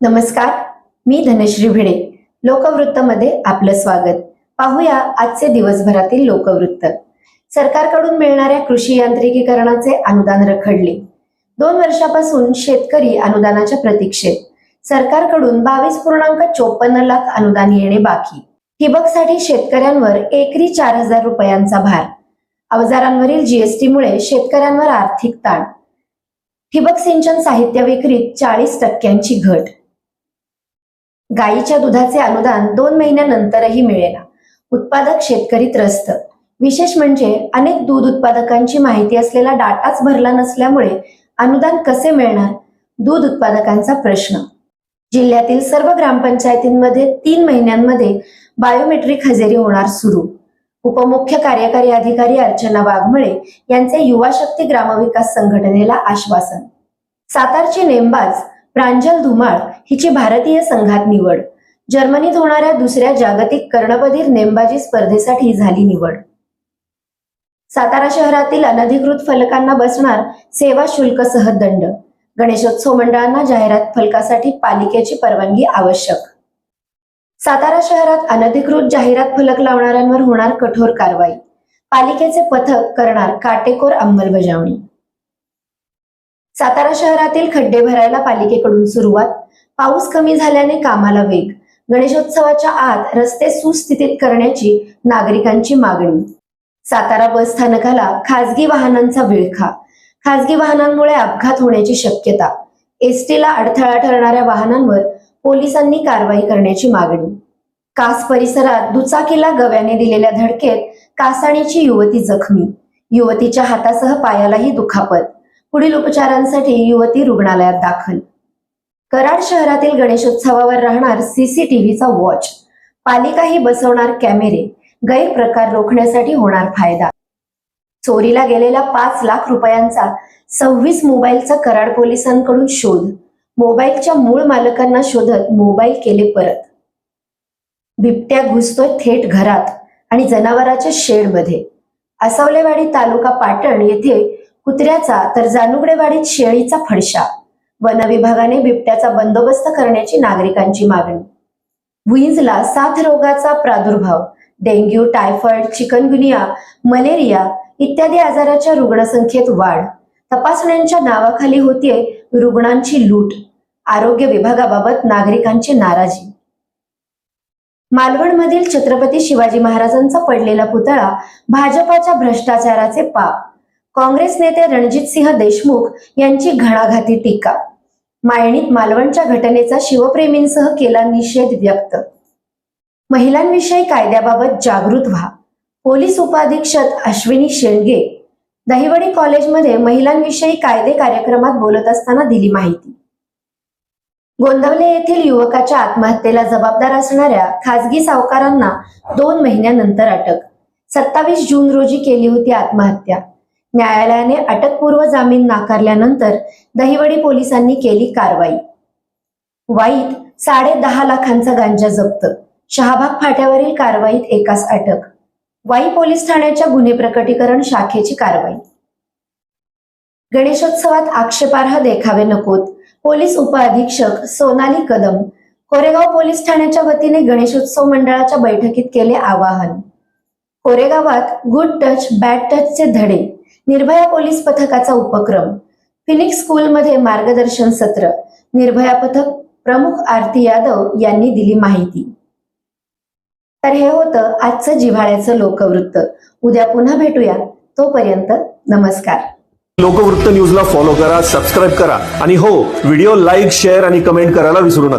नमस्कार मी धनश्री भिडे. लोकवृत्तमध्ये आपलं स्वागत. पाहूया आजचे दिवसभरातील लोकवृत्त. सरकारकडून मिळणाऱ्या कृषी यांत्रिकीकरणाचे अनुदान रखडले. दोन वर्षापासून शेतकरी अनुदानाच्या प्रतीक्षेत. सरकारकडून बावीस पूर्णांक चोपन्न लाख अनुदान येणे बाकी. ठिबकसाठी शेतकऱ्यांवर एकरी चार हजार रुपयांचा भार. अवजारांवरील जीएसटीमुळे शेतकऱ्यांवर आर्थिक ताण. ठिबक सिंचन साहित्य विक्रीत चाळीस टक्क्यांची घट. गायीच्या दुधाचे अनुदान दोन महिन्यानंतरही मिळेना. उत्पादक शेतकरी त्रस्त. विशेष म्हणजे अनेक दूध उत्पादकांची माहिती असलेला डाटाच भरला नसल्यामुळे अनुदान कसे मिळणार? दूध उत्पादकांचा प्रश्न. जिल्ह्यातील सर्व ग्रामपंचायतींमध्ये तीन महिन्यांमध्ये बायोमेट्रिक हजेरी होणार सुरू. उपमुख्य कार्यकारी अधिकारी अर्चना वाघमळे यांचे युवा शक्ती ग्रामविकास संघटनेला आश्वासन. सातारची नेमबाज प्रांजल धुमाळ हिची भारतीय संघात निवड. जर्मनीत होणाऱ्या दुसऱ्या जागतिक कर्णबधीर नेमबाजी स्पर्धेसाठी झाली निवड. सातारा शहरातील अनधिकृत फलकांना बसणार सेवा शुल्कसह दंड गणेशोत्सव मंडळांना जाहिरात फलकासाठी पालिकेची परवानगी आवश्यक. सातारा शहरात अनधिकृत जाहिरात फलक लावणाऱ्यांवर होणार कठोर कारवाई. पालिकेचे पथक करणार काटेकोर अंमलबजावणी. सातारा शहरातील खड्डे भरायला पालिकेकडून सुरुवात. पाऊस कमी झाल्याने कामाला वेग. गणेशोत्सवाच्या आत रस्ते सुस्थितीत करण्याची नागरिकांची मागणी. सातारा बस स्थानकाला खासगी वाहनांचा विळखा. खासगी वाहनांमुळे अपघात होण्याची शक्यता. एसटीला अडथळा ठरणाऱ्या वाहनांवर पोलिसांनी कारवाई करण्याची मागणी. कास परिसरात दुचाकीला गव्याने दिलेल्या धडकेत कासाणीची युवती जखमी. युवतीच्या हातासह पायालाही दुखापत. पुढील उपचारांसाठी युवती रुग्णालयात दाखल. कराड शहरातील गणेशोत्सवावर राहणार सीसीटीव्हीचा वॉच. पालिकाही बसवणार कॅमेरे. गैरप्रकार रोखण्यासाठी होणार फायदा. चोरीला गेलेला पाच लाख रुपयांचा सव्वीस मोबाईलचा कराड पोलिसांकडून शोध. मोबाईलच्या मूळ मालकांना शोधत मोबाईल केले परत. बिबट्या घुसतोय थेट घरात आणि जनावराच्या शेडमध्ये. असवलेवाडी तालुका पाटण येथे कुत्र्याचा तर जानुगडेवाडीत शेळीचा फडशा. वन विभागाने बिबट्याचा बंदोबस्त करण्याची नागरिकांची मागणी. भुईंजला साथ रोगाचा प्रादुर्भाव डेंग्यू टायफॉइड चिकनगुनिया मलेरिया इत्यादी आजाराच्या रुग्णसंख्येत वाढ. तपासण्यांच्या नावाखाली होतीये रुग्णांची लूट. आरोग्य विभागाबाबत नागरिकांची नाराजी. मालवणमधील छत्रपती शिवाजी महाराजांचा पडलेला पुतळा भाजपाच्या भ्रष्टाचाराचे पाप. काँग्रेस नेते रणजित सिंह देशमुख यांची घणाघाती टीका. मायणीत मालवणच्या घटनेचा शिवप्रेमींसह केला निषेध व्यक्त. महिलांविषयी कायद्याबाबत जागृत व्हा. पोलीस उपाधीक्षक अश्विनी शेळगे दहिवडी कॉलेजमध्ये महिलांविषयी कायदे कार्यक्रमात बोलत असताना दिली माहिती. गोंदवले येथील युवकाच्या आत्महत्येला जबाबदार असणाऱ्या खासगी सावकारांना दोन महिन्यानंतर अटक. सत्तावीस जून रोजी केली होती आत्महत्या. न्यायालयाने अटकपूर्व जामीन नाकारल्यानंतर दहिवडी पोलिसांनी केली कारवाई. वाईत साडे दहा लाखांचा गांजा जप्त. शहाबाग फाट्यावरील कारवाईत एकास अटक. वाई पोलीस ठाण्याच्या गुन्हे प्रकटीकरण शाखेची कारवाई. गणेशोत्सवात आक्षेपार्ह देखावे नकोत. पोलीस उपअधीक्षक सोनाली कदम कोरेगाव पोलीस ठाण्याच्या वतीने गणेशोत्सव मंडळाच्या बैठकीत केले आवाहन. कोरेगावात गुड टच बॅड टचचे धडे. निर्भया पोलीस पथकाचा उपक्रम. फिनिक्स स्कूलमध्ये मार्गदर्शन सत्र. निर्भया पथक प्रमुख आरती यादव यांनी दिली माहिती. तर हे होतं आजचं जिव्हाळ्याचं लोकवृत्त. उद्या पुन्हा भेटूया. तोपर्यंत नमस्कार. लोकवृत्त न्यूजला फॉलो करा सबस्क्राईब करा. आणि हो व्हिडिओ लाईक शेअर आणि कमेंट करायला विसरू नका.